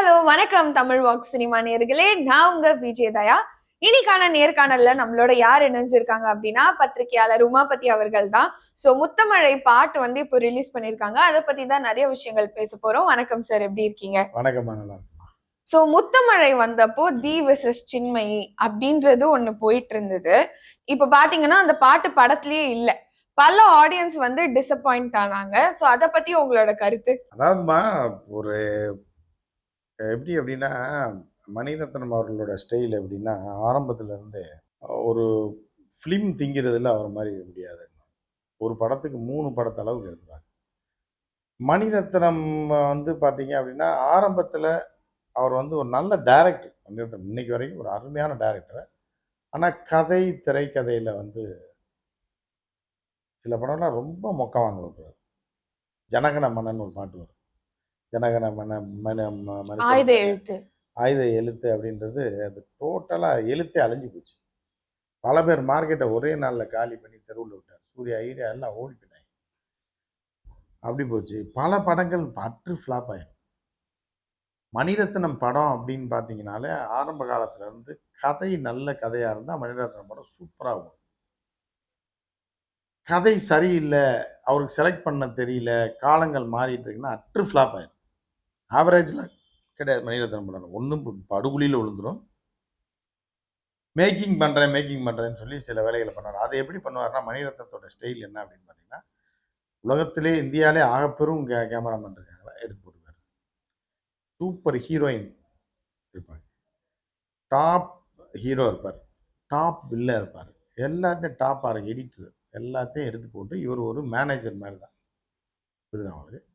Hello வணக்கம் Tamil walk cinema நேர்களே. நான் உங்க விஜய் தயா. இன்னைக்கான நேர்காணல்ல நம்மளோட யார் இணைஞ்சிருக்காங்க அப்படின்னா பத்திரிகையாளர் உமாபதி அவர்கள் தான். சோ முத்தமழை பாட்டு வந்து இப்போ ரிலீஸ் பண்ணிருக்காங்க. அதை பத்தி தான் நிறைய விஷயங்கள் பேச போறோம். வணக்கம் சார் எப்படி இருக்கீங்க? வணக்கம் இருக்குமா சோ முத்தமழை வந்தப்போ தி விசஸ் சின்மயி அப்படின்றது ஒண்ணு போயிட்டு இருந்தது. இப்ப பாத்தீங்கன்னா அந்த பாட்டு படத்திலேயே இல்ல. பல ஆடியன்ஸ் வந்து டிசப்பாயிண்ட் ஆனாங்க. சோ அத பத்தி உங்களோட கருத்து? அதாவதுமா ஒரு எப்படி அப்படின்னா மணிரத்னம் அவர்களோட ஸ்டைல் எப்படின்னா ஆரம்பத்துலேருந்து ஒரு ஃபிலிம் திங்கிறதுல அவர் மாதிரி முடியாது. ஒரு படத்துக்கு மூணு படத்து அளவுக்கு எடுக்கிறாங்க மணிரத்னம் வந்து பார்த்தீங்க அப்படின்னா ஆரம்பத்தில் அவர் வந்து ஒரு நல்ல டேரக்டர் மணிரத்னம் இன்னைக்கு வரைக்கும் ஒரு அருமையான டேரக்டர் ஆனால் கதை திரைக்கதையில் வந்து சில படம்லாம் ரொம்ப மொக்க வாங்க வைக்கிறார் ஜனகன மன்னன் ஒரு பாட்டு வரும். ஜனகன மன ஆயுத எழுத்து. ஆயுத எழுத்து அப்படின்றது அது டோட்டலாக எழுத்தே அழிஞ்சு போச்சு. பல பேர் மார்க்கெட்டை ஒரே நாளில் காலி பண்ணி தெருவில் விட்டார் சூர்யா ஐடியா எல்லாம் ஓடி போயிட்டாங்க அப்படி போச்சு. பல படங்கள் பற்று ஃப்ளாப் ஆயிடும் மணிரத்னம் படம் அப்படின்னு பார்த்தீங்கனாலே ஆரம்ப காலத்துல இருந்து கதை நல்ல கதையாக இருந்தால் மணிரத்னம் படம் சூப்பராக இருக்கும் கதை சரியில்லை அவருக்கு செலக்ட் பண்ண தெரியல காலங்கள் மாறிட்டு இருக்குன்னா அற்று ஃப்ளாப் ஆயிடும். ஆவரேஜில் கிடையாது மணிரத்னம் படம் ஒன்றும் படுகுழியில் விழுந்துரும். மேக்கிங் பண்ணுறேன் மேக்கிங் பண்ணுறேன்னு சொல்லி சில வேலைகளை பண்ணுவார். அதை எப்படி பண்ணுவார்னா மணிரத்னத்தோட ஸ்டைல் என்ன அப்படின்னு பார்த்தீங்கன்னா உலகத்திலே இந்தியாவிலே ஆகப்பெரும் கே கேமராமேன் இருக்காங்களா? எடுத்து போட்டுருக்காரு. சூப்பர் ஹீரோயின் இருப்பாங்க டாப் ஹீரோ இருப்பார். டாப் வில்ல இருப்பார். எல்லாத்தையும் டாப் ஆர் எடிட்டர் எல்லாத்தையும் எடுத்து போட்டு இவர் ஒரு மேனேஜர் மாதிரி தான். புரியுது அவங்களுக்கு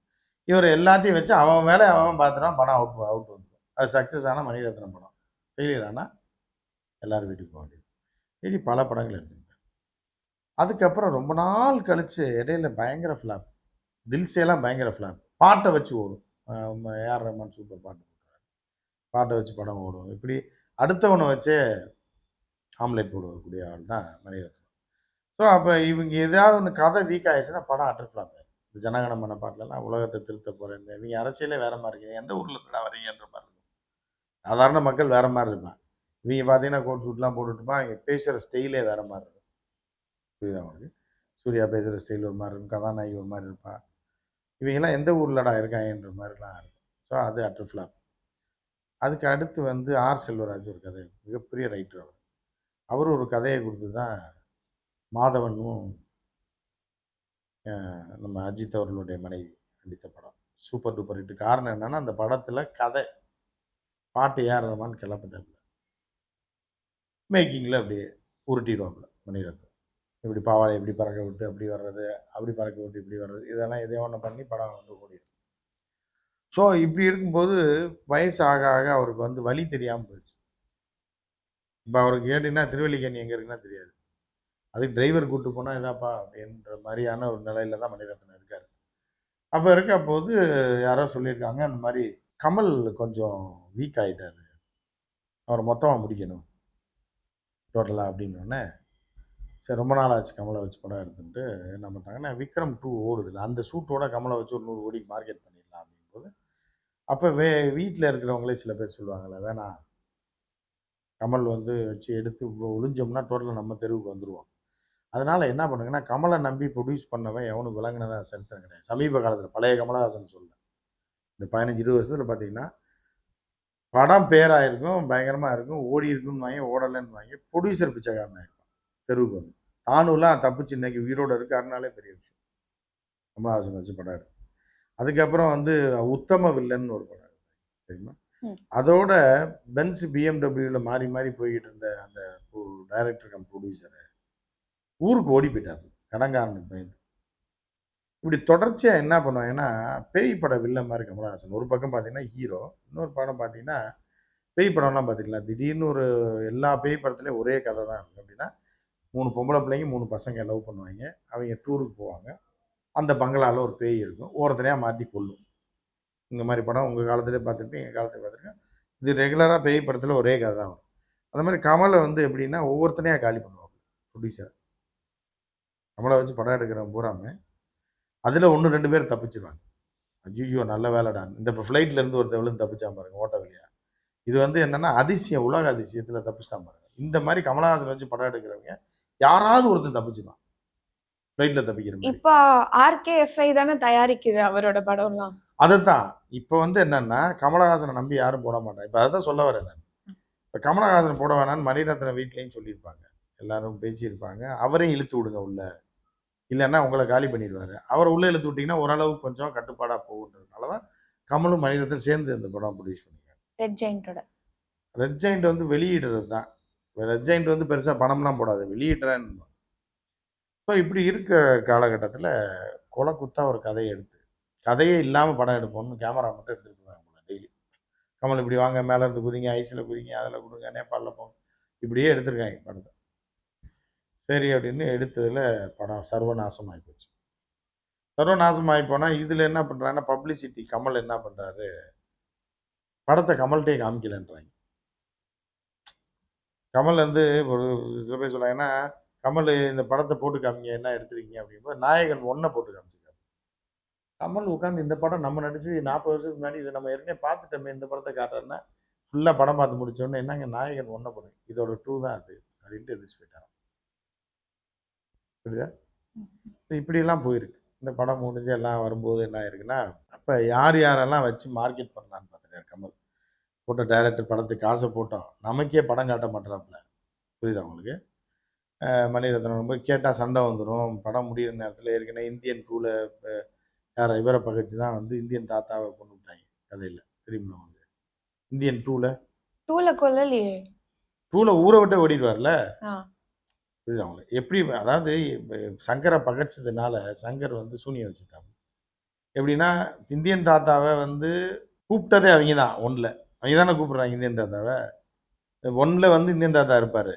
இவர் எல்லாத்தையும் வச்சு அவன் மேலே அவன் பார்த்துட்டான் படம் அவுட் அவுட் வந்துடும் அது சக்ஸஸ் ஆனால் மணிரத்னம் படம். ஃபெயிலியர் ஆனால் எல்லோரும் வீட்டுக்கு போக வேண்டியது. இப்படி பல படங்கள் எடுத்துக்கிட்டார் அதுக்கப்புறம் ரொம்ப நாள் கழிச்சு இடையில பயங்கர ஃப்ளாப் தில்சேலாம் பயங்கர ஃப்ளாப் பாட்டை வச்சு ஓடும். ஏஆர் ரஹ்மான் சூப்பர் பாட்டு போட்டுறாரு பாட்டை வச்சு படம் ஓடும். இப்படி அடுத்தவனை வச்சே ஆம்லேட் போடக்கூடிய ஆள் தான் மணிரத்னம். ஸோ அப்போ இவங்க ஏதாவது ஒன்று கதை வீக் ஆயிடுச்சுன்னா படம் அட்டர் ஃப்ளாப் ஆயிடும் இந்த பாட்டிலலாம் உலகத்தை திருத்த போகிறேன் நீங்கள் அரசியலே வேறு மாதிரி இருக்கீங்க எந்த ஊரில் இருந்தா வரீங்கன்ற மாதிரி இருக்கும். சாதாரண மக்கள் வேறு மாதிரி இருப்பான் இவங்க பார்த்தீங்கன்னா கோட் சூட்லாம் போட்டுட்டுப்பா இங்கே பேசுகிற ஸ்டைலே வேறு மாதிரி இருக்கும். புரியுதா உங்களுக்கு? சூர்யா பேசுகிற ஸ்டைல் ஒரு மாதிரி இருக்கும் கதாநாயகி ஒரு மாதிரி இருப்பா. இவங்கெல்லாம் எந்த ஊர்லடா இருக்காங்கன்ற மாதிரிலாம் இருக்கும். ஸோ அது அட்டர் ஃப்ளாப் அதுக்கு அடுத்து வந்து ஆர் செல்வராஜ் ஒரு கதை மிகப்பெரிய ரைட்டர் அவர். அவர் ஒரு கதையை கொடுத்து தான் மாதவனும் நம்ம அஜித் அவர்களுடைய மனைவி நடித்த படம். Super duper hit. காரணம் என்னன்னா அந்த படத்தில் கதை. பாட்டு ஏறுறமான்னு கிளப்பிட்டாங்க மேக்கிங்கில் அப்படியே உருட்டிடுவாப்புல மணிரத்னம். இப்படி பாவாடை இப்படி பறக்க விட்டு அப்படி வர்றது அப்படி பறக்க விட்டு இப்படி வர்றது இதெல்லாம் எதையோ ஒன்று பண்ணி படம் வந்து ஓடிடும். ஸோ இப்படி இருக்கும்போது வயசு ஆக ஆக அவருக்கு வந்து வழி தெரியாமல் போயிடுச்சு. இப்போ அவருக்கு கேட்டிங்கன்னா திருவல்லிக்கண்ணி எங்கே இருக்குன்னா தெரியாது. அதுக்கு டிரைவர் கூட்டு போனால் இதாப்பா அப்படின்ற மாதிரியான ஒரு நிலையில தான் மணிரத்னம் இருக்கார். அப்போ இருக்க போது யாரோ சொல்லியிருக்காங்க அந்த மாதிரி கமல் கொஞ்சம் வீக் ஆகிட்டார் அவர் மொத்தமாக முடிக்கணும் டோட்டலாக அப்படின்னோடனே சரி ரொம்ப நாள் ஆச்சு கமலை வச்சு படம் எடுத்துட்டு என்ன பண்ணுறாங்கன்னா விக்ரம் டூ ஓடுதில்ல அந்த சூட்டோட கமலை வச்சு ஒரு நூறு கோடிக்கு மார்க்கெட் பண்ணிடலாம் அப்படிங்கும்போது அப்போ வே வீட்டில் இருக்கிறவங்களே சில பேர் சொல்லுவாங்கள்ல வேணாம். கமல் வந்து வச்சு எடுத்து ஒழிஞ்சோம்னா ஒளிஞ்சோம்னா டோட்டலாக நம்ம தெருவுக்கு வந்துடுவோம் அதனால் என்ன பண்ணுங்கன்னா கமலை நம்பி ப்ரொடியூஸ் பண்ணவன் எவனுக்கு விளங்கினதா சரித்திரம் கிடையாது. சமீப காலத்தில் பழைய கமலஹாசன் சொல்ல இந்த பதினஞ்சு இருபது வருஷத்தில் பார்த்தீங்கன்னா படம் பேராயிருக்கும் பயங்கரமாக இருக்கும் ஓடி இருக்குன்னு வாங்கி ஓடலைன்னு வாங்கி ப்ரொடியூசர் பிச்சைக்காரன் ஆயிருக்கும் தெருவுக்கு வந்து. தானுலாம் தப்பிச்சு இன்னைக்கு உயிரோட இருக்காருனாலே பெரிய விஷயம். கமலஹாசன் வச்சு படம் எடுக்கும் அதுக்கப்புறம் வந்து உத்தம வில்லன் ஒரு படம் ம். அதோட பென்ஸ் பிஎம்டபிள்யூவில் மாறி மாறி போய்கிட்டு இருந்த அந்த டைரக்டர் கம் ப்ரொடியூசரை ஊருக்கு ஓடி போயிட்டார். கடங்காரனுக்கு பயந்து இப்படி தொடர்ச்சியாக என்ன பண்ணுவாங்கன்னா பேய் பட வில்ல மாதிரி கமலஹாசன். ஒரு பக்கம் பார்த்தீங்கன்னா ஹீரோ இன்னொரு படம் பார்த்தீங்கன்னா பேய் படம்லாம் பார்த்துக்கலாம். திடீர்னு ஒரு எல்லா பேய் படத்துலேயும் ஒரே கதை தான் இருக்கும் அப்படின்னா மூணு பொம்பளை பிள்ளைங்க மூணு பசங்க லவ் பண்ணுவாங்க. அவங்க டூருக்கு போவாங்க. அந்த பங்களாவில் ஒரு பேய் இருக்கும். ஒருத்தனையாக மாற்றி கொல்லும். இந்த மாதிரி படம் உங்கள் காலத்திலே பார்த்துருப்பேன் எங்கள் காலத்தில் பார்த்துருக்கேன் இது ரெகுலராக பேய் படத்தில் ஒரே கதை தான் வரும். அந்த மாதிரி கமலை வந்து எப்படின்னா ஒவ்வொருத்தனையாக காலி பண்ணுவாங்க ப்ரொடியூசர் கமலை வச்சு படம் எடுக்கிறவன் பூராமே. அதில் ஒன்று ரெண்டு பேர் தப்பிச்சிருவாங்க. ஐயோ நல்ல வேலைடா. இந்த இப்போ ஃப்ளைட்ல இருந்து ஒருத்தன் விழுந்து தப்பிச்சான் பாருங்க ஓட்ட வழியா. இது வந்து என்னன்னா அதிசயம் உலக அதிசயத்துல தப்பிச்சிட்டான் பாருங்க. இந்த மாதிரி கமலஹாசன் வச்சு படம் எடுக்கிறவங்க யாராவது ஒருத்தன் தப்பிச்சுதான் ஃப்ளைட்ல தப்பிக்கிற மாதிரி. இப்போ ஆர்கேஎஃப்ஐ தானே தயாரிக்குது அவரோட படம்லாம். அதுதான். இப்போ வந்து என்னன்னா கமலஹாசனை நம்பி யாரும் போட மாட்டாங்க. இப்போ அதான் சொல்ல வரேன் நான். இப்போ கமலஹாசன் போட வேணாம்னு மணிரத்னம் வீட்லேயும் சொல்லியிருப்பாங்க. எல்லாரும் பேசியிருப்பாங்க. அவரையும் இழுத்து விடுங்க உள்ள. இல்லைன்னா உங்களை காலி பண்ணிடுவாரு. அவரை உள்ள இழுத்து விட்டீங்கன்னா ஓரளவுக்கு கொஞ்சம் கட்டுப்பாடாக போகுன்றதுனால தான் கமலும் மணிரத்னம் சேர்ந்து இந்த படம் ப்ரொடியூஸ் பண்ணிருக்காங்க ரெட் ஜெயின்ட்டோட ரெட் ஜெயிண்ட் வந்து வெளியிடுறது தான். ரெட் ஜெயிண்ட் வந்து பெருசாக பணம்லாம் போடாது வெளியிடுறேன்னு. ஸோ இப்படி இருக்க காலகட்டத்தில் கொலை குத்தா ஒரு கதையை எடுத்து கதையே இல்லாமல் படம் எடுப்போம்னு கேமரா மட்டும் எடுத்துட்டு போவாங்க டெய்லி கமல் இப்படி வாங்க மேலே இருந்து குதிங்க ஐஸில் குதிங்க அதில் கொடுங்க நேபாளில் போங்க இப்படியே எடுத்திருக்காங்க படத்தை சரி அப்படின்னு எடுத்ததில் படம் சர்வநாசம் ஆகிப்போச்சு சர்வநாசம் ஆகிப்போனால் இதில் என்ன பண்ணுறாங்கன்னா பப்ளிசிட்டி கமல் என்ன பண்ணுறாரு படத்தை கமல்கிட்டே காமிக்கலன்றாங்க. கமல் வந்து ஒரு சில பேர் சொல்றாங்கன்னா கமல் இந்த படத்தை போட்டு காமிங்க என்ன எடுத்துருக்கீங்க? அப்படிங்கும்போது நாயகன் ஒன்றை போட்டு காமிச்சிருக்காரு. கமல் உட்காந்து இந்த படம் நம்ம நடிச்சு நாற்பது வருஷத்துக்கு முன்னாடி இதை நம்ம ஏற்கனவே பார்த்துட்டோமே இந்த படத்தை காட்டுறேன்னா ஃபுல்லாக படம் பார்த்து முடிச்சோடனே என்னங்க நாயகன் ஒன்றை போடுங்க இதோட டூ தான் அது அப்படின்ட்டு எதிர்த்து போயிட்டாராம். புரியுதா So இப்படியெல்லாம் போயிருக்கு. இந்த படம் முடிஞ்சு எல்லாம் வரும்போது என்ன ஆயிருக்குன்னா அப்போ யார் யாரெல்லாம் வச்சு மார்க்கெட் பண்ணலான்னு பார்த்துட்டாரு கமல். போட்ட டைரக்டர் படத்துக்கு காசை போட்டோம். நமக்கே படம் காட்ட மாட்டாப்புல புரியுதா உங்களுக்கு? மணிரத்னம் ரொம்ப கேட்டால் சண்டை வந்துடும் படம் முடியிற நேரத்தில் ஏற்கனவே இந்தியன் டூவில் யாரை இவரை பகைச்சு தான் வந்து இந்தியன் தாத்தாவை கொண்டு விட்டாங்க கதையில். தெரியுமா உங்களுக்கு? இந்தியன் டூவில் டூல கொல்லலையே. டூவில் ஊரை விட்டு ஓடிடுவார்ல. புரியுது உங்களுக்கு எப்படி அதாவது சங்கரை பகைச்சதுனால சங்கர் வந்து சூனியம் வச்சுட்டாங்க எப்படின்னா இந்தியன் தாத்தாவை வந்து கூப்பிட்டதே அவங்க தான் ஒன்றில் அவங்க தானே கூப்பிட்றாங்க இந்தியன் தாத்தாவை. ஒன்றில் வந்து இந்தியன் தாத்தா இருப்பார்.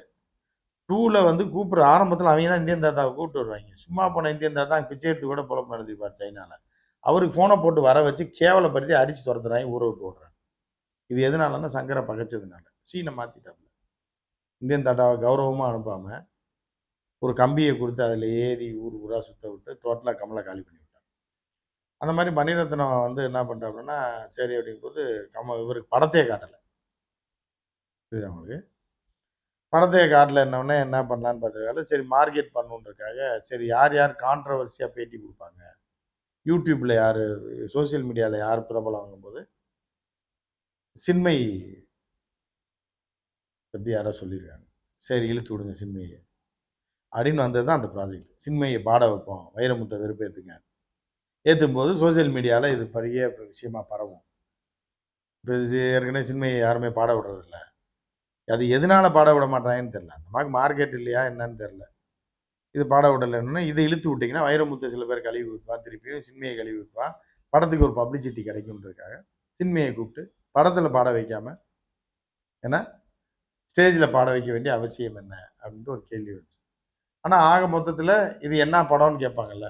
டூவில் வந்து கூப்பிட்ற ஆரம்பத்தில் அவங்க தான் இந்தியன் தாத்தாவை கூப்பிட்டு வருவாங்க. சும்மா போன இந்தியன் தாத்தா பிச்சை எடுத்து கூட புலப்பு நடத்திப்பார் சைனாவில் அவருக்கு ஃபோனை போட்டு வர வச்சு கேவலப்படுத்தி அடித்து துரத்துறாங்க ஊரை விட்டு ஓடுறாங்க. இது எதனாலன்னா சங்கரை பகைச்சதுனால. சீனை மாற்றிட்டாப்புல இந்தியன் தாத்தாவை கௌரவமாக அனுப்பாமல் ஒரு கம்பியை கொடுத்து அதில் ஏறி ஊர் ஊராக சுத்த விட்டு டோட்டலாக கமலை காலி பண்ணி விட்டாங்க. அந்த மாதிரி மணிரத்னம் வந்து என்ன பண்ணுறாப்புன்னா சரி அப்படிங்கும்போது கம இவருக்கு படத்தையே காட்டலை. புரியுதா உங்களுக்கு? படத்தையே காட்டல என்னவுடனே என்ன பண்ணலான்னு பார்த்துருக்காரு. சரி மார்க்கெட் பண்ணுன்றதுக்காக சரி யார் யார் கான்ட்ரவர்சியாக பேட்டி கொடுப்பாங்க? யூடியூப்பில் யார் சோஷியல் மீடியாவில் யார் பிரபலம் வாங்கும்போது சின்மை பற்றி யாரோ சொல்லியிருக்காங்க. சரி இழுத்து விடுங்க சின்மையை. அப்படின்னு வந்தது தான் அந்த ப்ராஜெக்ட் சின்மையை பாட வைப்போம் வைரமுத்தை வெறுப்பேற்றுங்க ஏற்றும் போது சோஷியல் மீடியாவில் இது பெரிய விஷயமா பரவும். இப்போ இது ஏற்கனவே சின்மையை யாருமே பாட விடுறதில்ல. அது எதனால பாட விட மாட்டாங்கன்னு தெரில அந்த மாதிரி மார்க்கெட் இல்லையா என்னன்னு தெரில இது பாட விடலைன்னா இதை இழுத்து விட்டிங்கன்னா வைரமுத்தை சில பேர் கழுவி வைப்பான் திருப்பியும் சின்மையை கழுவி வைப்பான் படத்துக்கு ஒரு பப்ளிசிட்டி கிடைக்குன்றதுக்காக சின்மையை கூப்பிட்டு படத்தில் பாட வைக்காம ஏன்னா ஸ்டேஜில் பாட வைக்க வேண்டிய அவசியம் என்ன அப்படின்ட்டு ஒரு கேள்வி வச்சு ஆனால் ஆக மொத்தத்தில் இது என்ன படம்னு கேட்பாங்கல்ல.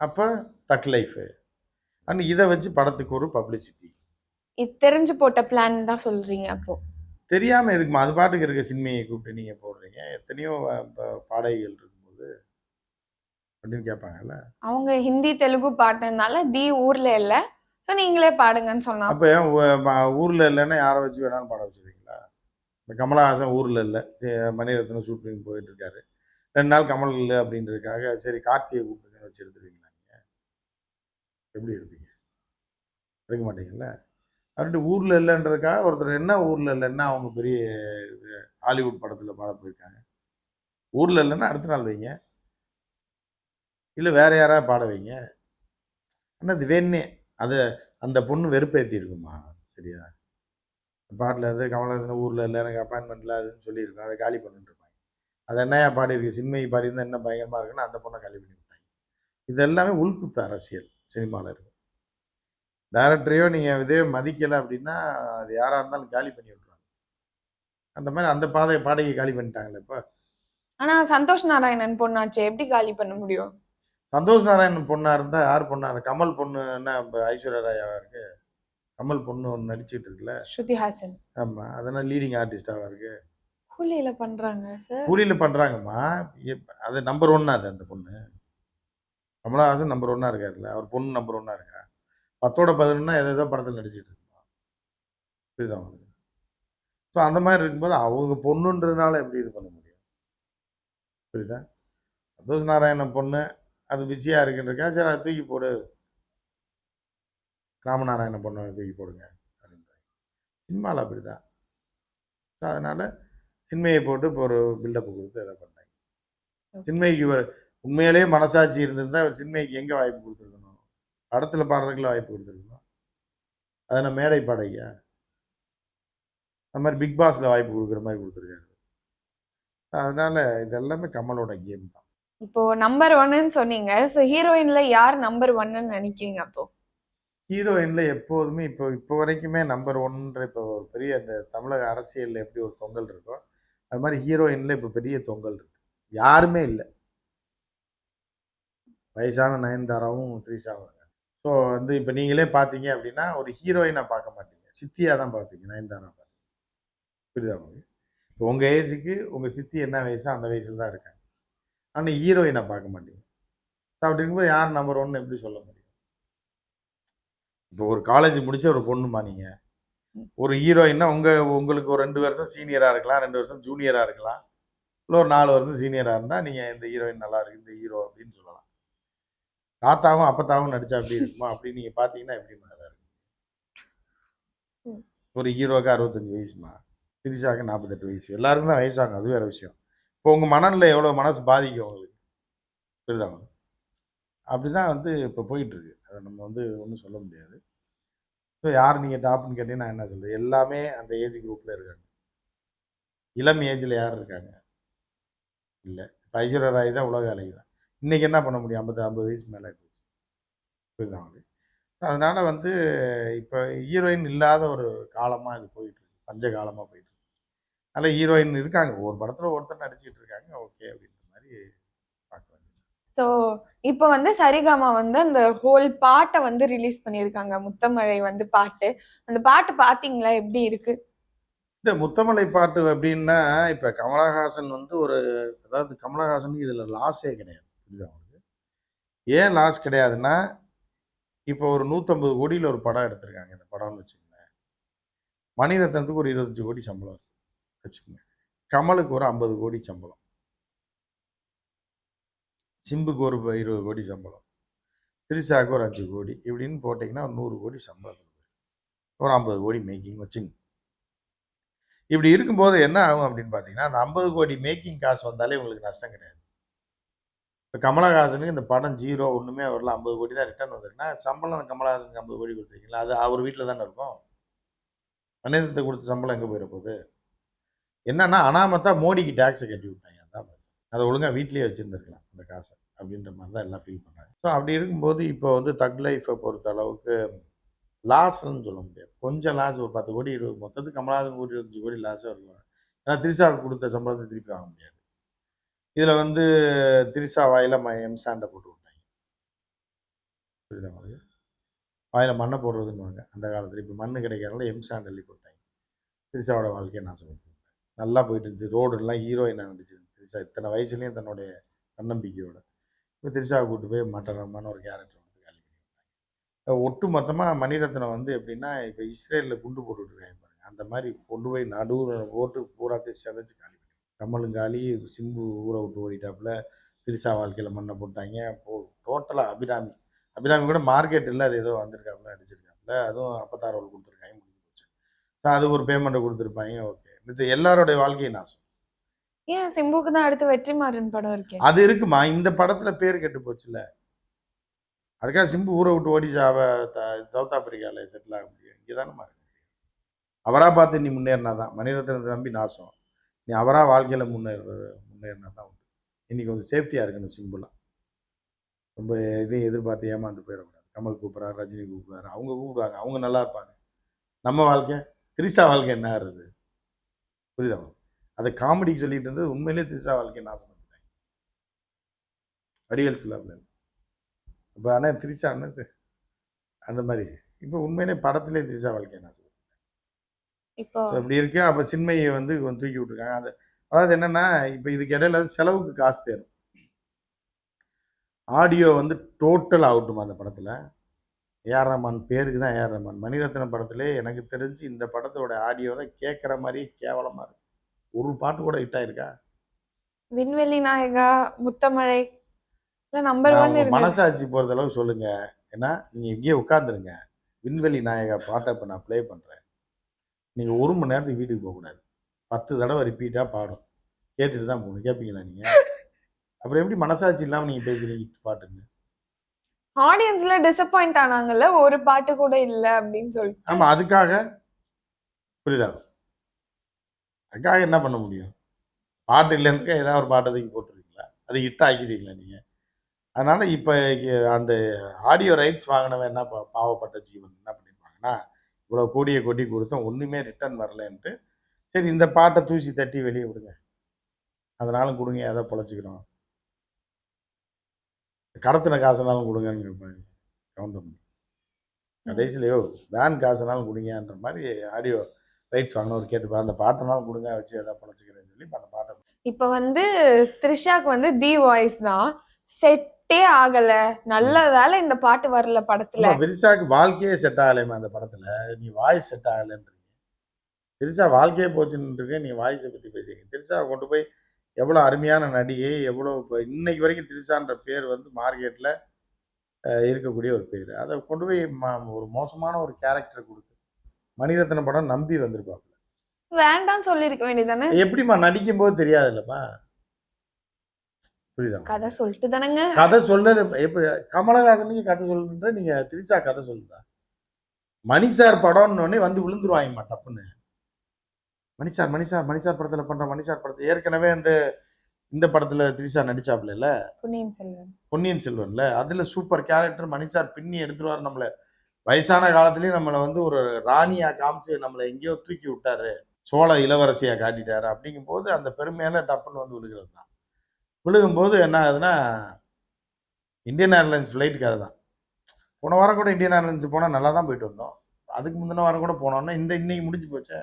அப்போ தக் லைஃபு அண்ட் இதை வச்சு படத்துக்கு ஒரு பப்ளிசிட்டி இது தெரிஞ்சு போட்ட பிளான் தான் சொல்றீங்க அப்போ. தெரியாமல் எதுக்குமா? அது பாட்டுக்கு இருக்க சின்மையை கூப்பிட்டு நீங்கள் போடுறீங்க. எத்தனையோ பாடகிகள் இருக்கும்போது அப்படின்னு கேட்பாங்கல்ல? அவங்க ஹிந்தி தெலுங்கு பாட்டுனால தி ஊர்ல இல்ல. சோ நீங்களே பாடுங்கன்னு சொன்னா அப்போ ஊரில் இல்லைன்னா யாரை வச்சு வேணாலும் பாட வச்சுருக்கீங்களா இந்த கமலஹாசன் ஊரில் இல்லை. மணிரத்னம் ஷூட்டிங் போயிட்டு இருக்காரு ரெண்டு நாள் கமல் இல்லை அப்படின்றதுக்காக சரி கார்த்தியை கூப்பிட்டுங்கன்னு வச்சு எடுத்துருவீங்களா நீங்கள் எப்படி இருப்பீங்க எடுக்க மாட்டீங்கல்ல? அப்படின்ட்டு ஊரில் இல்லைன்றதுக்காக ஒருத்தர் என்ன ஊரில் இல்லைன்னா அவங்க பெரிய ஹாலிவுட் படத்தில் பாட போயிருக்காங்க. ஊரில் இல்லைன்னா அடுத்த நாள் வைங்க. இல்லை வேறு யாராவது பாட வைங்க. ஆனால் இது வேணே அது அந்த பொண்ணு வெறுப்பேற்றி இருக்குமா சரியா? பாட்டில் இருந்து கமலஹாசன் ஊரில் இல்லை எனக்கு அப்பாயின்மெண்ட்டில் அதுன்னு சொல்லியிருக்கோம் அதை காலி பண்ணிட்டு இருப்பாங்க. அது என்னையா பாடியிருக்கு சின்மை பாடியிருந்தா என்ன பயங்கரமாக இருக்குன்னு அந்த பொண்ணை காலி பண்ணி விட்டாங்க. இது எல்லாமே உள்குத்து அரசியல் சினிமாவில் இருக்கு. டேரக்டரையோ நீங்கள் இதே மதிக்கலை அப்படின்னா அது யாராக இருந்தாலும் காலி பண்ணி விட்ருவாங்க அந்த மாதிரி அந்த பாதை பாடகை காலி பண்ணிட்டாங்களே இப்போ. ஆனா சந்தோஷ் நாராயணன் பொண்ணாச்சே எப்படி காலி பண்ண முடியும்? சந்தோஷ் நாராயணன் பொண்ணா இருந்தா யார் பொண்ணா? இருந்தா? கமல் பொண்ணு என்ன ஐஸ்வர்யா ராயாவா இருக்கு கமல் பொண்ணு ஒன்று நடிச்சிட்டு இருக்குல்ல? ஸ்ருதி ஹாசன். ஆமா அதெல்லாம் லீடிங் ஆர்டிஸ்டாவா இருக்கு கூலியில பண்றாங்க சார் கூலியில பண்றாங்கம்மா. அது நம்பர் ஒன் அது அந்த பொண்ணு. கமலஹாசன் நம்பர் ஒன்னா இருக்காருல்ல. அவர் பொண்ணு நம்பர் ஒன்னா இருக்கா? பத்தோட பதினொன்னா ஏதோ ஏதோ படத்தில் நடிச்சிட்டு இருக்கோம் புரியுதா உங்களுக்கு? ஸோ அந்த மாதிரி இருக்கும்போது அவங்க பொண்ணுன்றதுனால எப்படி இது பண்ண முடியும்? புரியுதா? சந்தோஷ் நாராயணன் பொண்ணு. அது பிஸியாக இருக்குன்றக்கா சரி அதை தூக்கி போடு. ராமநாராயண பொண்ணை தூக்கி போடுங்க அப்படின்றாங்க. சினிமாவில் அப்படிதான். ஸோ அதனால சின்மையை போட்டு இப்போ ஒரு பில்டப் கொடுத்து எதை பண்ணாங்க சின்மைக்கு ஒரு உண்மையிலேயே மனசாட்சி இருந்திருந்தா அவர் சின்மைக்கு எங்கே வாய்ப்பு கொடுத்துருக்கணும்? படத்துல பாடுறதுக்குள்ள வாய்ப்பு கொடுத்துருக்கணும்? அதை நான் மேடை பாடையா அந்த மாதிரி பிக் பாஸ்ல வாய்ப்பு கொடுக்குற மாதிரி கொடுத்துருக்காரு. அதனால இது எல்லாமே கமலோட கேம் தான். இப்போ நம்பர் ஒன்னு சொன்னீங்க. ஸோ ஹீரோயின்ல யார் நம்பர் ஒன்னு நினைக்கிறீங்க அப்போ? ஹீரோயின்ல எப்போதுமே இப்போ இப்போ வரைக்குமே நம்பர் ஒன்ற இப்போ ஒரு பெரிய அந்த தமிழக அரசியலில் எப்படி ஒரு தொங்கல் இருக்கோ அது மாதிரி ஹீரோயின்ல இப்போ பெரிய தொங்கல் இருக்கு. யாருமே இல்லை. வயசான நயன்தாராவும் த்ரீஷாவும் ஸோ வந்து இப்போ நீங்களே பார்த்தீங்க அப்படின்னா ஒரு ஹீரோயினை பார்க்க மாட்டீங்க. சித்தியாக தான் பார்ப்பீங்க நயன்தாரா பார்ப்பீங்க புரியுதா உங்களுக்கு? இப்போ உங்கள் ஏஜுக்கு உங்கள் சித்தி என்ன வயசோ அந்த வயசில் தான் இருக்காங்க. ஆனால் ஹீரோயினை பார்க்க மாட்டீங்க. ஸோ அப்படிங்கும்போது யார் நம்பர் ஒன்று எப்படி சொல்ல முடியும்? இப்போ ஒரு காலேஜ் முடிச்ச ஒரு பொண்ணுமா நீங்க? ஒரு ஹீரோயின்னா உங்க உங்களுக்கு ஒரு ரெண்டு வருஷம் சீனியரா இருக்கலாம் ரெண்டு வருஷம் ஜூனியரா இருக்கலாம். இல்லை ஒரு நாலு வருஷம் சீனியரா இருந்தா நீங்க இந்த ஹீரோயின் நல்லா இருக்கு இந்த ஹீரோ அப்படின்னு சொல்லலாம். தாத்தாவும் அப்பத்தாவும் நடிச்சா அப்படி இருக்குமா? அப்படின்னு நீங்க பாத்தீங்கன்னா எப்படி மாதிரி இருக்கும் ஒரு ஹீரோக்கு அறுபத்தஞ்சு வயசுமா? திரிசாக்கு நாற்பத்தெட்டு வயசு. எல்லாருக்கும் தான் வயசாகும் அது வேற விஷயம். இப்போ உங்க மனநிலை எவ்வளவு மனசு பாதிக்கும் உங்களுக்கு? புரியுதா உங்களுக்கு? அப்படிதான் வந்து இப்போ போயிட்டுருக்கு. அதை நம்ம வந்து ஒன்றும் சொல்ல முடியாது. ஸோ யார் நீங்கள் டாப்னு கேட்டீங்கன்னா நான் என்ன சொல்கிறேன் எல்லாமே அந்த ஏஜ் குரூப்பில் இருக்காங்க. இளம் ஏஜில் யார் இருக்காங்க? இல்லை. இப்போ ஐஸ்வர்யா ராய் தான் உலக அழகி தான் இன்றைக்கி என்ன பண்ண முடியும்? ஐம்பது ஐம்பது வயசு மேலே போச்சு புரியுதா அதனால் வந்து இப்போ ஹீரோயின் இல்லாத ஒரு காலமாக இது போயிட்டுருக்கு. பஞ்ச காலமாக போயிட்டுருக்கு. இருக்கு ஹீரோயின் இருக்காங்க. ஒரு படத்தில் ஒருத்தர் நடிச்சிக்கிட்டு இருக்காங்க. ஓகே அப்படின்ற மாதிரி ஸோ இப்போ வந்து சரிகமா வந்து அந்த ஹோல் பாட்டை வந்து ரிலீஸ் பண்ணியிருக்காங்க. முத்தமழை வந்து பாட்டு. அந்த பாட்டு பார்த்தீங்களா எப்படி இருக்கு? இந்த முத்தமலை பாட்டு அப்படின்னா இப்போ கமலஹாசன் வந்து ஒரு அதாவது கமலஹாசனுக்கு இதில் லாஸே கிடையாது. புரியுதா அவனுக்கு ஏன் லாஸ் கிடையாதுன்னா இப்போ ஒரு நூற்றம்பது கோடியில் ஒரு படம் எடுத்திருக்காங்க. இந்த படம்னு வச்சுக்கோங்களேன். மணிரத்னத்துக்கு ஒரு இருபத்தஞ்சு கோடி சம்பளம். வச்சுக்கோங்க. கமலுக்கு ஒரு ஐம்பது கோடி சம்பளம். சிம்புக்கு ஒரு இருபது கோடி சம்பளம். திரிசாக்கு ஒரு அஞ்சு கோடி. இப்படின்னு போட்டிங்கன்னா ஒரு நூறு கோடி சம்பளம். ஒரு ஐம்பது கோடி மேக்கிங் வச்சுங்க. இப்படி இருக்கும்போது என்ன ஆகும் அப்படின்னு பார்த்தீங்கன்னா அந்த ஐம்பது கோடி மேக்கிங் காசு வந்தாலே உங்களுக்கு நஷ்டம் கிடையாது. இப்போ கமலஹாசனுக்கு இந்த படம் ஜீரோ ஒன்றுமே வரல ஐம்பது கோடி தான் ரிட்டர்ன் வந்திருக்குன்னா சம்பளம் கமலஹாசனுக்கு ஐம்பது கோடி கொடுத்துருக்கீங்களா? அது அவர் வீட்டில் தானே இருக்கும். மனிதத்தை கொடுத்த சம்பளம் எங்கே போயிட போகுது? என்னன்னா அனாமத்தா மோடிக்கு டேக்ஸை கட்டி விட்டாங்க. அதை ஒழுங்காக வீட்லேயே வச்சுருந்துருக்கலாம் அந்த காசை அப்படின்ற மாதிரி தான் எல்லாம் ஃபீல் பண்ணுறாங்க ஸோ அப்படி இருக்கும்போது இப்போ வந்து தக் லைஃப்பை பொறுத்த அளவுக்கு லாஸ்ன்னு சொல்ல முடியாது. கொஞ்சம் லாஸ் ஒரு பத்து கோடி இருபது மொத்தத்துக்கு கமலஹாசன் கோடி இருபத்தஞ்சு கோடி லாஸாக இருக்கும் ஏன்னா திரிஷாவுக்கு கொடுத்த சம்பளத்தை திருப்பி வாங்க முடியாது. இதில் வந்து திரிசா வாயில் ம எம் சாண்டை போட்டு விட்டாங்க. புரியுதா உங்களுக்கு? மண்ணை போடுறதுன்னு அந்த காலத்தில். இப்போ மண்ணு கிடைக்கிறனால எம் சாண்ட் அள்ளி போட்டாங்க. திரிஷாவோட வாழ்க்கையை நான் பண்ணி நல்லா போயிட்டு இருந்துச்சு. ரோடுலாம் ஹீரோயினாக நடிச்சிருந்துச்சு. திரிஷா இத்தனை வயசுலேயும் தன்னுடைய தன்னம்பிக்கையோட. இப்போ திரிஷாவை கூட்டு போய் மட்டரமான ஒரு கேரக்டர் வந்து காலி பண்ணி விட்டாங்க ஒட்டு மொத்தமாக மணிரத்னம் வந்து எப்படின்னா இப்போ இஸ்ரேலில் குண்டு போட்டுட்டு பாருங்க. அந்த மாதிரி கொண்டு போய் நடுவில் போட்டு பூராத்தையும் செதைச்சு காலி பண்ணி கமலும் காலி சிம்பு ஊரை விட்டு ஓடிட்டாப்புல. திரிசா வாழ்க்கையில் மண்ணை போட்டாங்க. போ டோட்டலாக அபிராமி. அபிராமி கூட மார்க்கெட் இல்லை அது ஏதோ வந்திருக்காப்புல அடிச்சிருக்காப்புல. அதுவும் அப்பத்தார் ரோல் கொடுத்துருக்காங்க முடிஞ்சு போச்சு. ஸோ அது ஒரு பேமெண்ட்டை கொடுத்துருப்பாங்க ஓகே மித்த எல்லாரோடைய வாழ்க்கையும் நாசம். ஏன் சிம்புக்கு தான் அடுத்து வெற்றிமாறன் படம் இருக்கு? அது இருக்குமா? இந்த படத்துல பேர் கெட்டு போச்சுல்ல. அதுக்காக சிம்பு ஊரை விட்டு ஓடி அவ த- சவுத் ஆப்பிரிக்கால செட்டில் ஆக முடியும் இங்கே தானே இருக்கு. அவரா பார்த்து நீ முன்னேறினா தான். மணிரத்னத்தை நம்பி நாசம். நீ அவரா வாழ்க்கையில முன்னேற முன்னேறினா தான் உண்டு. இன்னைக்கு கொஞ்சம் சேஃப்டியா இருக்கணும் சிம்புலாம். ரொம்ப இதையும் எதிர்பார்த்து ஏமாந்து போயிடக்கூடாது. கமல் கூப்பிட்றாரு ரஜினி கூப்பிட்றாரு. அவங்க கூப்பிடுவாங்க. அவங்க நல்லா இருப்பாங்க. நம்ம வாழ்க்கை திரிசா வாழ்க்கை என்ன ஆறுது புரியுதா அதை காமெடிக்கு சொல்லிட்டு இருந்தது உண்மையிலேயே திரிசா வாழ்க்கை நாசம் பண்ணிட்டாங்க வடிவேல் சொல்லாமல். இப்போ ஆனால் திரிசா அண்ணது அந்த மாதிரி. இப்போ உண்மையிலே படத்திலே திரிசா வாழ்க்கை நாசம் இப்போ ஸோ இப்படி இருக்கு. அப்போ சின்மையை வந்து தூக்கி விட்டுருக்காங்க. அது அதாவது என்னன்னா இப்போ இதுக்கு இடையில செலவுக்கு காசு தேரும். ஆடியோ வந்து டோட்டல் அவுட்டுமா அந்த படத்தில்? ஏஆர் ரஹ்மான் பேருக்கு தான் ஏஆர் ரஹ்மான். மணிரத்னம் படத்திலே எனக்கு தெரிஞ்சு இந்த படத்தோட ஆடியோ தான் கேட்குற மாதிரி கேவலமாக இருக்கு. ஒரு பாட்டு கூட ஹிட் ஆயிருக்கா? விண்வெளி நாயகா முத்தமழை நம்பர் ஒன் மனசாட்சி போகிறது அளவு சொல்லுங்க. ஏன்னா நீங்கள் இங்கேயே உட்காந்துருங்க விண்வெளி நாயகா பாட்டை இப்போ நான் ப்ளே பண்ணுறேன் நீங்கள் ஒரு மணி நேரத்துக்கு வீட்டுக்கு போகக்கூடாது. பத்து தடவை ரிப்பீட்டாக பாடும் கேட்டுட்டு தான் போகணும். கேட்பீங்களா நீங்கள் அப்புறம் எப்படி மனசாட்சி இல்லாமல் நீங்கள் பேசுறீங்க? பாட்டுங்க ஆடியன்ஸ்ல டிசப்பாயிண்ட் ஆனாங்கல்ல ஒரு பாட்டு கூட இல்ல அப்படின்னு சொல்லிட்டு. ஆமாம் அதுக்காக புரியுதா? அதுக்காக என்ன பண்ண முடியும்? பாட்டு இல்லைன்னு ஏதாவது ஒரு பாட்டு அதுக்கு போட்டுருக்கீங்களா அது ஹிட் ஆக்கிடுவீங்களா நீங்கள் அதனால் இப்போ அந்த ஆடியோ ரைட்ஸ் வாங்கினவன் என்ன பா- பாவப்பட்ட ஜீவன் என்ன பண்ணியிருப்பாங்கன்னா இவ்வளோ கோடியை கொட்டி கொடுத்தோம் ஒன்றுமே ரிட்டர்ன் வரலன்ட்டு சரி இந்த பாட்டை தூசி தட்டி வெளியே விடுங்க. அதனாலும் கொடுங்க எதை பொழைச்சிக்கிறோம். கடத்தின காசுனாலும் கொடுங்கன்னு கேட்பாங்க கவுண்ட் பண்ணி. கடைசியிலையோ வேன் காசுனாலும் கொடுங்கன்ற மாதிரி ஆடியோ ரைட்ஸ் வாங்கினவர் கேட்டுப்பா அந்த பாட்டனாலும் கொடுங்க வச்சு எதாவது பொழைச்சிக்கிறேன்னு சொல்லி அந்த பாட்டை இப்ப வந்து த்ரிஷாக்கு வந்து தி வாய்ஸ் தான். செட்டே ஆகல. நல்ல வேளை இந்த பாட்டு வரல படத்துல. விரிசாக்கு வாழ்க்கையே செட் ஆகலைமா அந்த படத்துல. நீ வாய்ஸ் செட் ஆகலைன்றீங்க. திரிசா வாழ்க்கையே போச்சுன்னு இருக்கு நீ வாய்ஸை பத்தி பேசுறீங்க. திரிசாவை கொண்டு போய் எவ்வளோ அருமையான நடிகை எவ்வளோ இப்போ இன்னைக்கு வரைக்கும் திரிசான்ற பேர் வந்து மார்க்கெட்டில் இருக்கக்கூடிய ஒரு பேர். அதை கொண்டு போய் ஒரு மோசமான ஒரு கேரக்டர் கொடுத்து மணிரத்ன படம் நம்பி வந்திருப்பாப்புல. வேண்டாம்னு சொல்லிருக்க வேண்டியதானே எப்படிம்மா நடிக்கும் போது தெரியாது இல்லப்பா புரியுதா? கதை சொல்லிட்டு தானேங்க. கதை சொல்ல எப்படி கமலஹாசனுக்கு கதை சொல்லுன்ற நீங்க திரிசா கதை சொல்லுதா? மணி சார் படம்னு வந்து விழுந்துருவாங்கம்மா டப்புன்னு. Mani sir Mani sir Mani sir படத்துல பண்ற மணி சார் படத்தை ஏற்கனவே அந்த இந்த படத்துல திரிசா நடிச்சாப்ல இல்ல? பொன்னியின் செல்வன். பொன்னியின் செல்வன்ல அதுல சூப்பர் கேரக்டர் மணி சார் பின்னி எடுத்துருவாரு நம்மள. வயசான காலத்துலேயும் நம்மளை வந்து ஒரு ராணியாக காமிச்சு நம்மளை எங்கேயோ தூக்கி விட்டாரு. சோழ இளவரசியாக காட்டிட்டாரு. அப்படிங்கும்போது அந்த பெருமையான டப்புன்னு வந்து விழுகிறது தான். விழுகும்போது என்ன ஆகுதுன்னா இந்தியன் ஏர்லைன்ஸ் ஃப்ளைட் கதை தான். போன வாரம் கூட இந்தியன் ஏர்லைன்ஸ் போனால் நல்லா தான் போயிட்டு வந்தோம். அதுக்கு முந்தின வாரம் கூட போனோம்னா இந்த இன்னைக்கு முடிஞ்சு போச்சே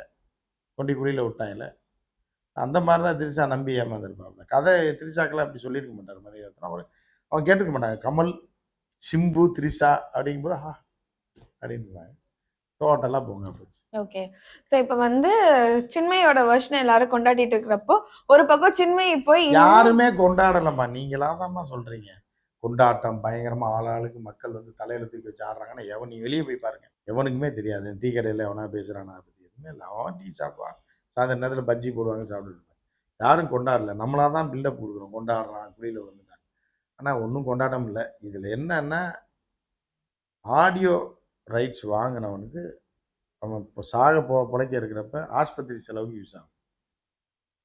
கொண்டி குழியில் விட்டாங்கல்ல அந்த மாதிரி தான் திரிசா நம்பி ஏமாந்துருப்பாங்க கதை திரிசாக்கெல்லாம் அப்படி சொல்லியிருக்க மாட்டார் மணிரத்னம் அவர் அவன் கேட்டுக்க மாட்டாங்க. கமல் சிம்பு திரிசா அப்படிங்கும்போது ஆ அப்படின்பாங்க டோட்டலாக போங்க போச்சு. ஓகே. சோ இப்ப வந்து சின்மையோட வெர்ஷன் எல்லாரும் கொண்டாடிட்டு இருக்கிறப்போ ஒரு பக்கம் சின்மயி போய் யாருமே கொண்டாடலம்மா. நீங்களா தான்மா சொல்றீங்க. கொண்டாட்டம் பயங்கரமா ஆளாளுக்கு மக்கள் வந்து தலையில தூக்கி வச்சு ஆடுறாங்கன்னா எவன் நீ வெளியே போய் பாருங்க. எவனுக்குமே தெரியாது. டீ கடையில் எவனா பேசுறானா பத்தி எதுவுமே இல்லை. அவன் டீ சாப்பிடுவான் சாயந்தர நேரத்தில் பஜ்ஜி போடுவாங்க சாப்பிட்டுருப்பாங்க யாரும் கொண்டாடல. நம்மளா தான் பில்டப் கொடுக்குறோம். கொண்டாடுறான் குழியில் வந்துட்டாங்க ஆனால் ஒன்றும் கொண்டாட்டம் இல்லை. இதில் என்னன்னா ஆடியோ ரைட்ஸ் வாங்கினவனுக்கு அவன் இப்போ சாக போ பிழைக்க இருக்கிறப்ப ஆஸ்பத்திரி செலவுக்கு யூஸ் ஆகும்.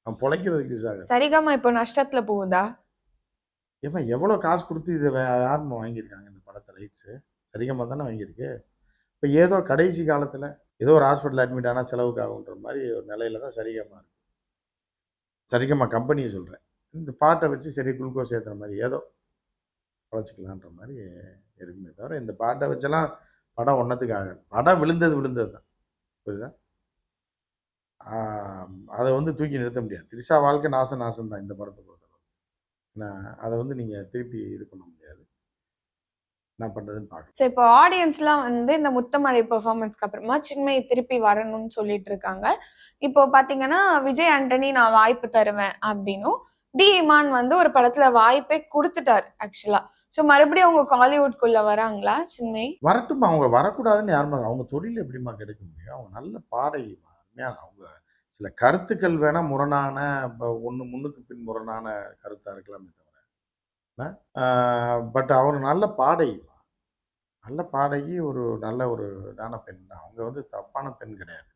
அவன் பிழைக்கிறதுக்கு யூஸ் ஆகும் சரிகமா இப்போ நஷ்டத்துல போகுதா? ஏப்பா எவ்வளோ காசு கொடுத்து இதை யாருன்னு வாங்கியிருக்காங்க இந்த படத்தை ரைட்ஸு சரிகமாக தானே வாங்கியிருக்கு? இப்போ ஏதோ கடைசி காலத்தில் ஏதோ ஒரு ஹாஸ்பிட்டல் அட்மிட் ஆனால் செலவுக்கு ஆகுன்ற மாதிரி ஒரு நிலையில தான் சரிகமா இருக்கு. சரிகமா கம்பெனியை சொல்கிறேன் இந்த பாட்டை வச்சு சரி குளுக்கோஸ் ஏற்றுற மாதிரி ஏதோ குறைச்சிக்கலான்ற மாதிரி இருக்குமே தவிர இந்த பாட்டை வச்செல்லாம் படம் ஒன்றத்துக்கு ஆகாது படம் விழுந்தது விழுந்தது தான். புரியுதா? அதை வந்து தூக்கி நிறுத்த முடியாது. திரிஷா வாழ்க்கை நாச நாசம் தான் இந்த படத்தை பொறுத்தளவு நான் அதை வந்து நீங்கள் திருப்பி இது பண்ண முடியாது. என்ன பண்ணுறதுன்னு பார்க்கணும். ஸோ இப்போ ஆடியன்ஸ்லாம் வந்து இந்த முத்தமழை பெர்ஃபார்மன்ஸ்க்கு அப்புறமா சின்மயி திருப்பி வரணும்னு சொல்லிட்டு இருக்காங்க. இப்போ பார்த்தீங்கன்னா விஜய் ஆண்டனி நான் வாய்ப்பு தருவேன் அப்படின்னும். டி இமான் வந்து ஒரு படத்துல வாய்ப்பே கொடுத்துட்டாரு ஆக்சுவலா ஸோ மறுபடியும் அவங்க காலிவுட்குள்ள வராங்களா சின்மை வரட்டும்மா அவங்க வரக்கூடாதுன்னு யாருமே அவங்க தொழில் எப்படிம்மா கிடைக்க முடியும்? அவங்க நல்ல பாடகிமா உண்மையான அவங்க சில கருத்துக்கள் வேணா முரணான ஒன்று முன்னுக்கு பின் முரணான கருத்தாக இருக்கலாமே தவிர. பட் அவர் நல்ல பாடகிமா நல்ல பாடகி ஒரு நல்ல ஒரு இதான பெண் தான். அவங்க வந்து தப்பான பெண் கிடையாது.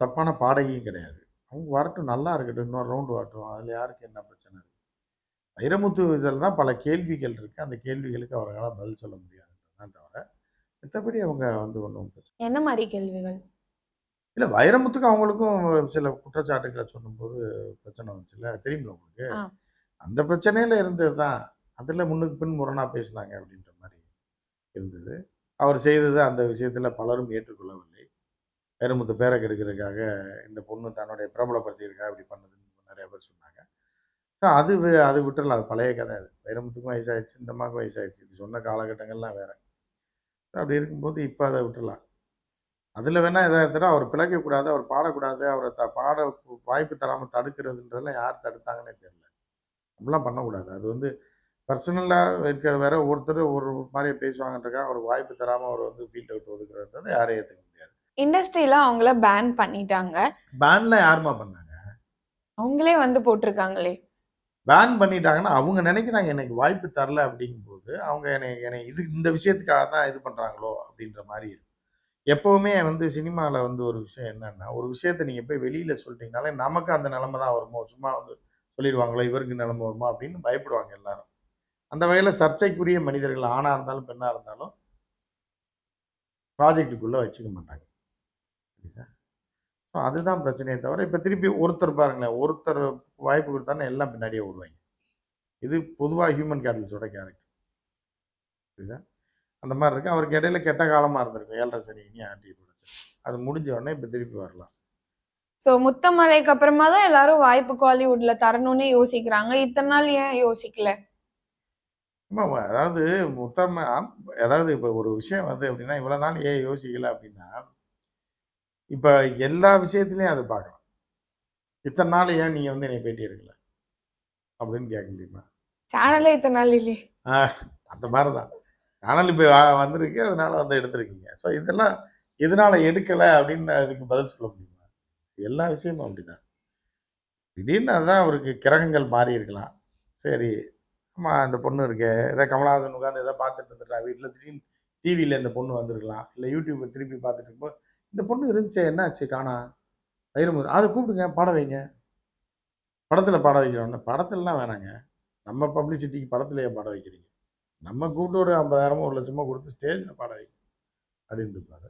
தப்பான பாடகியும் கிடையாது. அவங்க வரட்டும் நல்லா இருக்கட்டும். இன்னொரு ரவுண்டு வரட்டும் அதில் யாருக்கு என்ன பிரச்சனை இருக்குது வைரமுத்து இதில் தான் பல கேள்விகள் இருக்குது அந்த கேள்விகளுக்கு அவர்களால் பதில் சொல்ல முடியாதுன்றதுதான் தவிர மற்றபடி அவங்க வந்து ஒன்றும் என்ன மாதிரி கேள்விகள்? இல்லை வைரமுத்துக்கு அவங்களுக்கும் சில குற்றச்சாட்டுகளை சொல்லும்போது பிரச்சனை வந்துச்சுல்ல தெரியுமில்ல உங்களுக்கு. அந்த பிரச்சனையில இருந்தது தான். அதில் முன்னுக்கு பின் முரணா பேசினாங்க அப்படின்ற மாதிரி இருந்தது. அவர் செய்தது அந்த விஷயத்தில் பலரும் ஏற்றுக்கொள்ளவில்லை. வைரமுத்து பேரை கெடுக்கிறதுக்காக இந்த பொண்ணு தன்னுடைய பிரபலப்படுத்தியிருக்கா இப்படி பண்ணதுன்னு நிறைய பேர் சொன்னாங்க. அது அது விட்டுறலாம். அது பழைய கதை அது. வைரமுத்துக்கும் வயசாயிடுச்சு இந்த அம்மாவுக்கும் வயசாயிடுச்சு. இது சொன்ன காலகட்டங்கள்லாம் வேற. அப்படி இருக்கும்போது இப்போ அதை விட்டுறலாம். அதில் வேணா எதாவது எடுத்துட்டா அவர் பிழைக்கக்கூடாது அவர் பாடக்கூடாது அவரை த பாட வாய்ப்பு தராமல் தடுக்கிறதுன்றதெல்லாம் யார் தடுத்தாங்கன்னே தெரியல. அப்படிலாம் பண்ணக்கூடாது. அது வந்து பர்சனலாக இருக்கிற வேற. ஒருத்தர் ஒரு மாதிரி பேசுவாங்கன்றக்கா அவருக்கு வாய்ப்பு தராமல் அவர் வந்து ஃபீல்டை விட்டு ஒதுக்குறது யாரையும் ஏற்றுக்க முடியாது. இண்டஸ்ட்ரியில அவங்கள பேன் பண்ணிட்டாங்க. பேன்ல யாருமா பண்ணாங்க? அவங்களே வந்து போட்டிருக்காங்களே. பேன் பண்ணிட்டாங்கன்னா அவங்க நினைக்கிறாங்க எனக்கு வாய்ப்பு தரல அப்படிங்கும்போது அவங்க என்னை என்னை இது இந்த விஷயத்துக்காக தான் இது பண்ணுறாங்களோ அப்படின்ற மாதிரி இருக்கு எப்போவுமே வந்து சினிமாவில் வந்து ஒரு விஷயம் என்னென்னா ஒரு விஷயத்தை நீங்கள் போய் வெளியில் சொல்லிட்டீங்கனாலே நமக்கு அந்த நிலமை தான் வருமோ? சும்மா வந்து சொல்லிடுவாங்களோ இவருக்கு நிலமை வருமோ? அப்படின்னு பயப்படுவாங்க எல்லாரும். அந்த வகையில் சர்ச்சைக்குரிய மனிதர்கள் ஆணாக இருந்தாலும் பெண்ணாக இருந்தாலும் ப்ராஜெக்டுக்குள்ளே வச்சுக்க மாட்டாங்க. புரியுதா ஸோ அதுதான் பிரச்சனையே தவிர இப்போ திருப்பி ஒருத்தர் பாருங்களேன் ஒருத்தர் வாய்ப்பு கொடுத்தானே எல்லாம் பின்னாடியே ஓடுவாங்க. இது பொதுவாக ஹியூமன் கேட்டல்ஸோட கேரக்டர் புரியுதா? அந்த மாதிரி இருக்கு. அவருக்கு இடையில கெட்ட காலமாக இருந்திருக்கு ஏழரை சனி இனி ஆட்டி அது முடிஞ்ச உடனே இப்போ திருப்பி வரலாம். சோ முத்தமழைக்கு அப்புறமா தான் எல்லாரும் வாய்ப்பு காலிவுட்ல தரணும்னு யோசிக்கிறாங்க. இத்தனை நாள் ஏன் யோசிக்கல? ஆமாம் அதாவது மொத்தமா அதாவது இப்போ ஒரு விஷயம் வந்து அப்படின்னா இவ்வளோ நாள் ஏன் யோசிக்கல அப்படின்னா இப்போ எல்லா விஷயத்துலையும் அதை பார்க்கலாம். இத்தனை நாள் ஏன் நீங்கள் வந்து என்னை பேட்டி எடுக்கல? அப்படின்னு கேட்க முடியுமா? சேனலே இத்தனை நாள் இல்லையே. அந்த மாதிரி தான் சேனல் இப்போ வந்திருக்கு அதனால வந்து எடுத்திருக்கீங்க. ஸோ இதெல்லாம் எதனால எடுக்கலை அப்படின்னு அதுக்கு பதில் சொல்ல முடியுமா? எல்லா விஷயமும் அப்படிதான். திடீர்னு அதான் அவருக்கு கிரகங்கள் மாறி இருக்கலாம். சரி ஆமா அந்த பொண்ணு இருக்கே. ஏதோ கமலஹாசன் உட்காந்து எதை பார்த்துட்டு இருந்துட்டா வீட்டில் திடீர்னு டிவியில் இந்த பொண்ணு வந்திருக்கலாம். இல்லை யூடியூப்பை திருப்பி பார்த்துட்டு இருக்கும்போது இந்த பொண்ணு இருந்துச்சே என்னாச்சு? காணா. வைரமுது அதை கூப்பிடுங்க பாட வைங்க. படத்தில் பாட வைக்கிறோன்னு படத்துலலாம் வேணாங்க. நம்ம பப்ளிசிட்டிக்கு படத்துலையே பாட வைக்கிறீங்க. நம்ம கூப்பிட்டு ஒரு ஐம்பதாயிரமோ ஒரு லட்சமோ கொடுத்து ஸ்டேஜில் பாட வைங்க. அப்படின்னு இருப்பாரு.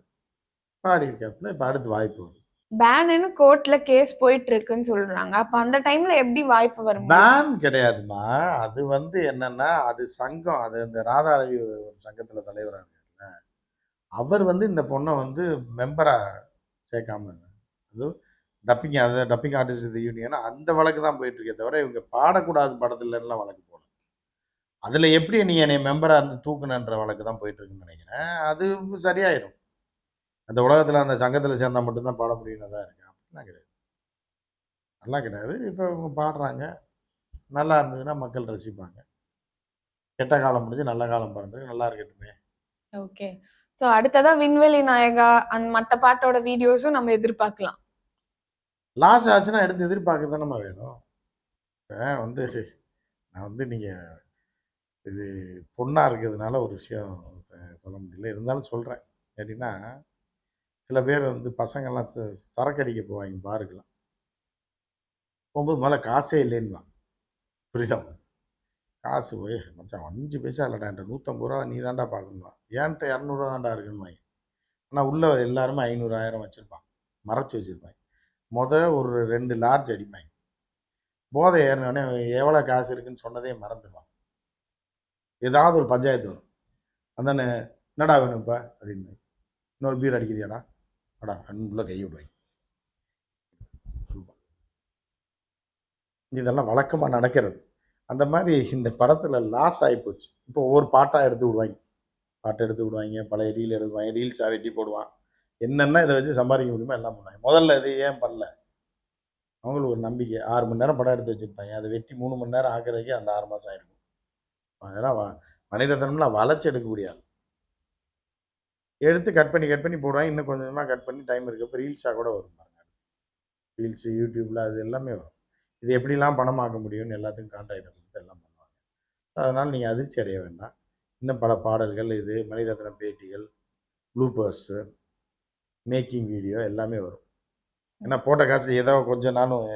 பாடி இருக்காப்புல இப்போ அடுத்து வாய்ப்பு வரும். பேனுன்னு கோர்ட்ல கேஸ் போயிட்டு இருக்குன்னு சொல்றாங்க. அப்ப அந்த டைம்ல எப்படி வாய்ப்பு வரும்? பேன் கிடையாதுமா அது வந்து என்னன்னா அது சங்கம். அது இந்த ராதாரவி ஒரு சங்கத்தில் தலைவராக இருக்காருல்ல. அவர் வந்து இந்த பொண்ணை வந்து மெம்பராக சேர்க்காம அது டப்பிங் அந்த டப்பிங் ஆர்டிஸ்ட் யூனியன் அந்த வழக்கு தான் போயிட்டு இருக்கே தவிர இவங்க பாடக்கூடாது படத்துலலாம் வழக்கு போகல அதில் எப்படி நீ என்னை மெம்பராக இருந்து தூக்குனன்ற வழக்கு தான் போயிட்டுருக்குன்னு நினைக்கிறேன். அது சரியாயிடும் அந்த உலகத்தில் அந்த சங்கத்தில் சேர்ந்தா மட்டும்தான் பாட முடியும்னு தான் இருக்கு அப்படிலாம் கிடையாது. நல்லா கிடையாது. இப்போ இவங்க பாடுறாங்க. நல்லா இருந்ததுன்னா மக்கள் ரசிப்பாங்க. கெட்ட காலம் முடிஞ்சு நல்ல காலம் பிறந்திருக்கு. நல்லா இருக்கட்டுமே. ஓகே சோ அடுத்ததா விண்வெளி நாயகா அந்த மத்த பாட்டோட வீடியோஸும் நம்ம எதிர்பார்க்கலாம். லாஸ் ஆச்சுன்னா எடுத்து எதிர்பார்க்க தானே வேணும். வந்து நான் வந்து நீங்கள் இது பொண்ணாக இருக்கிறதுனால ஒரு விஷயம் சொல்ல முடியல. இருந்தாலும் சொல்கிறேன் எப்படின்னா சில பேர் வந்து பசங்கள்லாம் சரக்கு அடிக்க போவாங்க பாருக்கலாம். போகும்போது முதல்ல காசே இல்லைன்னுவான் புரியுதா காசு போய் மச்சான் அஞ்சு பைசா இல்லைடா என்கிட்ட நூற்றம்பது ரூபா நீ தாண்டா பார்க்கணுமா? ஏன்ட்ட இரநூறுவா தான்டா இருக்குன்னு ஆனால் உள்ளே எல்லாருமே ஐநூறாயிரம் வச்சுருப்பான் மறைச்சி வச்சுருப்பாங்க. முத ஒரு ரெண்டு லார்ஜ் அடிப்பாங்க. போதை ஏறினோடனே எவ்வளோ காசு இருக்குன்னு சொன்னதே மறந்துடுவான். ஏதாவது ஒரு பஞ்சாயத்து வரும். அந்தானே என்னடா வேணும் இப்போ? அப்படின்னு. இன்னொரு பீர் அடிக்கிறியாடா? அடா அன்புள்ள கை விடுவாங்க இதெல்லாம் வழக்கமாக நடக்கிறது. அந்த மாதிரி இந்த படத்தில் லாஸ் ஆகிப்போச்சு இப்போ ஒவ்வொரு பாட்டாக எடுத்து விடுவாங்க. பாட்டை எடுத்து விடுவாங்க பழைய ரீல் எடுப்பாங்க ரீல்ஸாக வெட்டி போடுவான். என்னென்ன இதை வச்சு சம்பாதிக்க முடியுமோ எல்லாம் பண்ணுவாங்க. முதல்ல இது ஏன் பண்ணல? அவங்களுக்கு ஒரு நம்பிக்கை. ஆறு மணி நேரம் படம் எடுத்து வச்சுருப்பாங்க. அதை வெட்டி மூணு மணி நேரம் ஆக்குறதுக்கே அந்த ஆறு மாதம் ஆயிருக்கும் அதெல்லாம் மணிரத்னம்லாம் வளைச்சி எடுக்க முடியாது. எடுத்து கட் பண்ணி கட் பண்ணி போடுவாங்க. இன்னும் கொஞ்சம் கொஞ்சமாக கட் பண்ணி டைம் இருக்கப்போ ரீல்ஸாக கூட வரும் பாருங்க. ரீல்ஸு யூடியூப்பில் அது எல்லாமே வரும். இது எப்படிலாம் பணமாக்க முடியும்னு எல்லாத்துக்கும் கான்டாக்டை கொடுத்து எல்லாம் பண்ணுவாங்க அதனால் நீங்கள் அதிர்ச்சி அடைய வேண்டாம். இன்னும் பல பாடல்கள் இது மணிரத்னம் பேட்டிகள் ப்ளூபர்ஸு மேக்கிங் வீடியோ எல்லாமே வரும். ஏன்னா போட்ட காசு ஏதோ கொஞ்ச நாளும்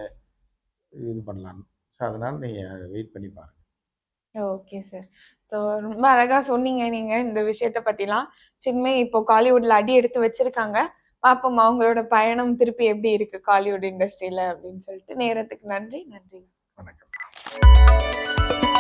இது பண்ணலாம். ஸோ அதனால் நீங்கள் வெயிட் பண்ணி பாருங்கள் ஓகே சார் ஸோ ரொம்ப அழகா சொன்னீங்க நீங்க இந்த விஷயத்த பத்திலாம். சின்மை இப்போ காலிவுட்ல அடி எடுத்து வச்சிருக்காங்க. பாப்போம் அவங்களோட பயணம் திருப்பி எப்படி இருக்கு காலிவுட் இண்டஸ்ட்ரியில அப்படின்னு சொல்லிட்டு. நேரத்துக்கு நன்றி. நன்றி. வணக்கம். Música